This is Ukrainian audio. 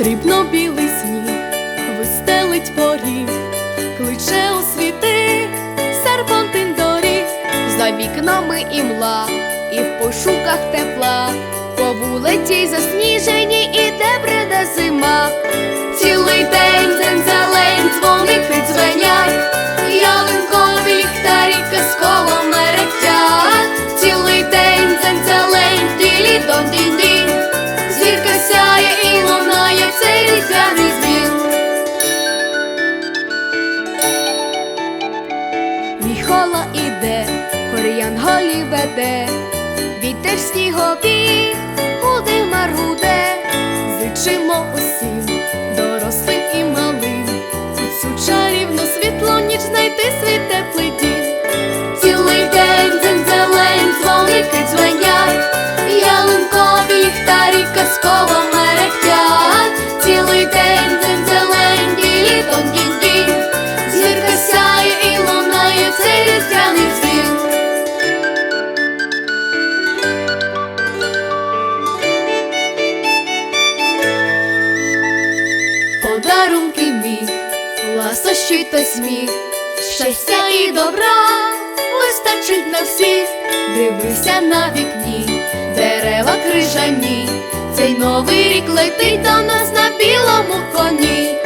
Срібно-білий сніг вистелить поріг, кличе у світи серпантин доріг, За вікнами імла, і в пошуках тепла, по вулиці засніжені іде бреда зима. Міхола іде, горян голі веде, Вітер снігові, куди маргуде, зичимо усім, дорослим і малим, у цю чарівну світло ніч знайти свій теплий дім. Ласощі та сміх, щастя і добра вистачить на всіх. Дивися на вікні, дерева крижані, цей новий рік летить до нас на білому коні.